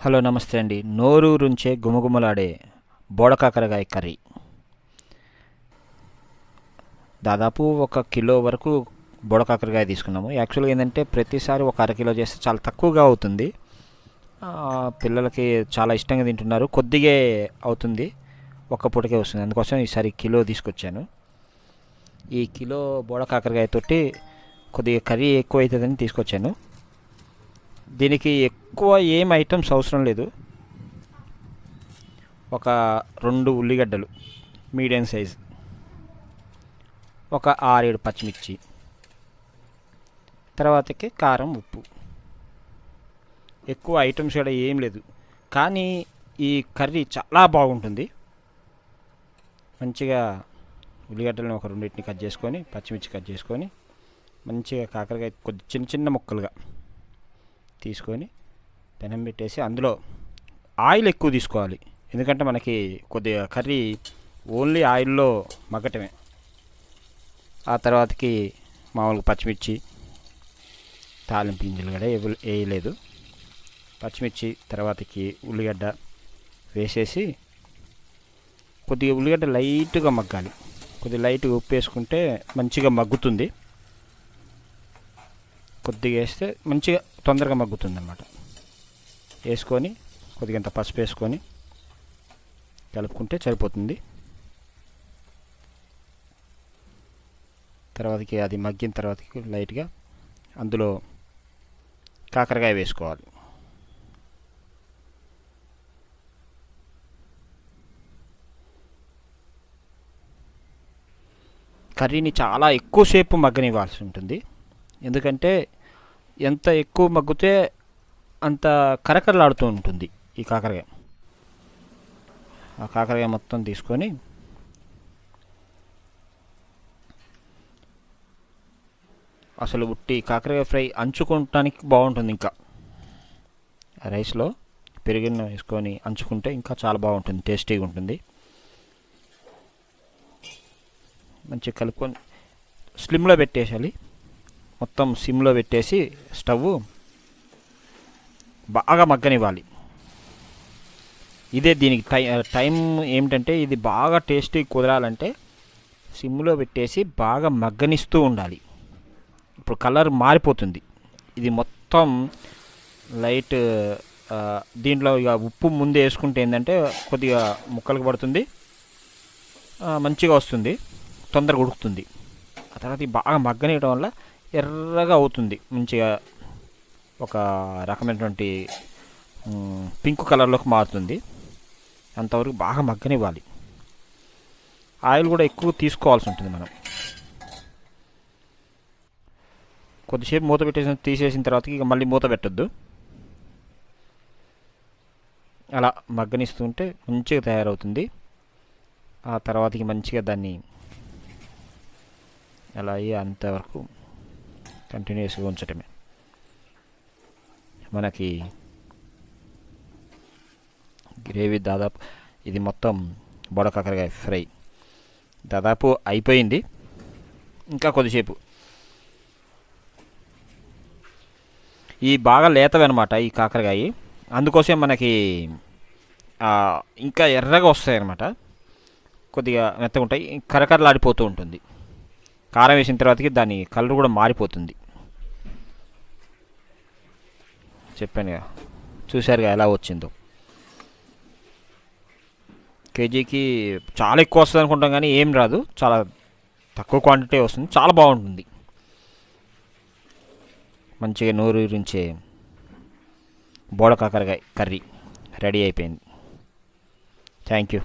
Hello నమస్తే అండి. నోరూరుంచే గుమగుమలాడే బోడకాకరకాయ కర్రీ. దాదాపు ఒక కిలో వరకు బోడకాకరకాయ తీసుకున్నాము. యాక్చువల్గా ఏంటంటే ప్రతిసారి ఒక అర కిలో చేస్తే చాలా తక్కువగా అవుతుంది. పిల్లలకి చాలా ఇష్టంగా తింటున్నారు. కొద్దిగా అవుతుంది. ఒక్క పూటకే వస్తుంది. అందుకోసం ఈసారి కిలో తీసుకొచ్చాను. ఈ కిలో బోడకాకరకాయ తోటి కొద్దిగా కర్రీ ఎక్కువ అవుతుందని తీసుకొచ్చాను. దీనికి ఎక్కువ ఏం ఐటమ్స్ అవసరం లేదు. ఒక రెండు ఉల్లిగడ్డలు మీడియం సైజ్ ఒక ఆరేడు పచ్చిమిర్చి. తర్వాతకి కారం ఉప్పు. ఎక్కువ ఐటమ్స్ కూడా ఏం లేదు. కానీ ఈ కర్రీ చాలా బాగుంటుంది. మంచిగా ఉల్లిగడ్డలను ఒక రెండింటిని కట్ చేసుకొని పచ్చిమిర్చి కట్ చేసుకొని మంచిగా కాకరకాయ కొద్ది చిన్న చిన్న ముక్కలుగా. తీసుకొని పెనం పెట్టేసి అందులో ఆయిల్ ఎక్కువ తీసుకోవాలి. ఎందుకంటే మనకి కొద్దిగా కర్రీ ఓన్లీ ఆయిల్లో మగ్గటమే. ఆ తర్వాతకి మామూలుగా పచ్చిమిర్చి తాలింపు గింజలు కూడా వేయలేదు. పచ్చిమిర్చి తర్వాతకి ఉల్లిగడ్డ వేసేసి కొద్దిగా ఉల్లిగడ్డ లైట్గా మగ్గాలి. కొద్దిగా లైట్గా ఉప్పు వేసుకుంటే మంచిగా మగ్గుతుంది. కొద్దిగా వేస్తే మంచిగా తొందరగా మగ్గుతుంది అనమాట వేసుకొని కొద్దిగా పసుపు వేసుకొని కలుపుకుంటే సరిపోతుంది. తర్వాతకి అది మగ్గిన తర్వాతకి లైట్గా అందులో కాకరకాయ వేసుకోవాలి. కర్రీని చాలా ఎక్కువసేపు మగ్గనివ్వాల్సి ఉంటుంది. ఎందుకంటే ఎంత ఎక్కువ మగ్గితే అంత కరకరలాడుతూ ఉంటుంది ఈ కాకరకాయ. ఆ కాకరకాయ మొత్తం తీసుకొని అసలు ఉట్టి కాకరకాయ ఫ్రై అంచుకోవటానికి బాగుంటుంది ఇంకా. రైస్లో పెరిగిన వేసుకొని అంచుకుంటే ఇంకా చాలా బాగుంటుంది టేస్టీగా ఉంటుంది. మంచిగా కలుపుకొని స్లిమ్లో పెట్టేసాలి మొత్తం సిమ్లో పెట్టేసి స్టవ్ బాగా మగ్గనివ్వాలి. ఇదే దీనికి టై టైం ఏమిటంటే ఇది బాగా టేస్టీ కుదరాలంటే సిమ్లో పెట్టేసి బాగా మగ్గనిస్తూ ఉండాలి. ఇప్పుడు కలర్ మారిపోతుంది. ఇది మొత్తం లైట్ దీంట్లో ఇక ఉప్పు ముందే వేసుకుంటే ఏంటంటే కొద్దిగా ముక్కలకు పడుతుంది. మంచిగా వస్తుంది. తొందరగా ఉడుకుతుంది. ఆ తర్వాత ఇది బాగా మగ్గనేయడం వల్ల ఎర్రగా అవుతుంది. మంచిగా ఒక రకమైనటువంటి పింక్ కలర్లోకి మారుతుంది. అంతవరకు బాగా మగ్గనివ్వాలి. ఆయిల్ కూడా ఎక్కువ తీసుకోవాల్సి ఉంటుంది మనం. కొద్దిసేపు మూత పెట్టేసిన తీసేసిన తర్వాత ఇక మళ్ళీ మూత పెట్టద్దు. అలా మగ్గనిస్తుంటే మంచిగా తయారవుతుంది. ఆ తర్వాతకి మంచిగా దాన్ని అలా అయ్యి అంతవరకు కంటిన్యూస్గా ఉంచటమే. మనకి గ్రేవీ దాదాపు ఇది మొత్తం బొడకాకరకాయ ఫ్రై. దాదాపు అయిపోయింది. ఇంకా కొద్దిసేపు. ఈ బాగా లేతవి అనమాట ఈ కాకరకాయ. అందుకోసం మనకి ఇంకా ఎర్రగా వస్తాయి అనమాట కొద్దిగా మెత్తగా ఉంటాయి కరకరలాడిపోతూ ఉంటుంది. కారం వేసిన తర్వాతకి దాని కలర్ కూడా మారిపోతుంది. చెప్పానుగా చూశారుగా ఎలా వచ్చిందో. కేజీకి చాలా ఎక్కువ వస్తుంది అనుకుంటాం కానీ ఏం రాదు. చాలా తక్కువ క్వాంటిటీ వస్తుంది. చాలా బాగుంటుంది. మంచిగా నోరు ఊరించే బోడ కాకరకాయ కర్రీ రెడీ అయిపోయింది. Thank you